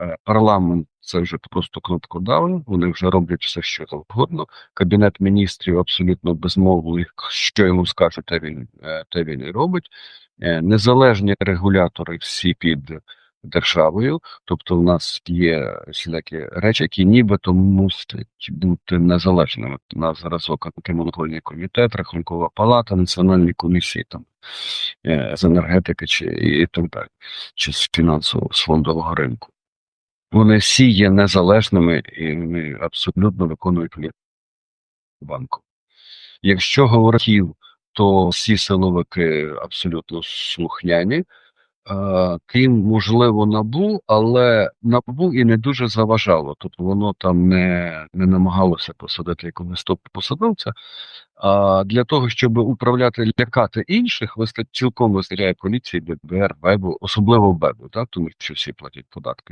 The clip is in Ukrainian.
Е, Парламент це вже просто кнопкодаун, вони вже роблять все, що завгодно. Кабінет міністрів абсолютно безмовний, що йому скажуть, те він, е, те він і робить. Е, Незалежні регулятори всі під державою, тобто в нас є всілякі речі, які нібито мусять бути незалежними. На зразок антимонопольний комітет, рахункова палата, національні комісії там з енергетики чи і так далі, чи з фінансового з фондового ринку. Вони всі є незалежними і вони абсолютно виконують політику банку. Якщо говорити, то всі силовики абсолютно слухняні, е, крім, можливо, набу, але набу і не дуже заважало. Тобто воно там не, не намагалося посадити якогось топ посадовця. А для того, щоб управляти, лякати інших, виста- цілком вистачає поліції, ДБР, БЕБу, особливо БЕБу, так? тому що всі платять податки.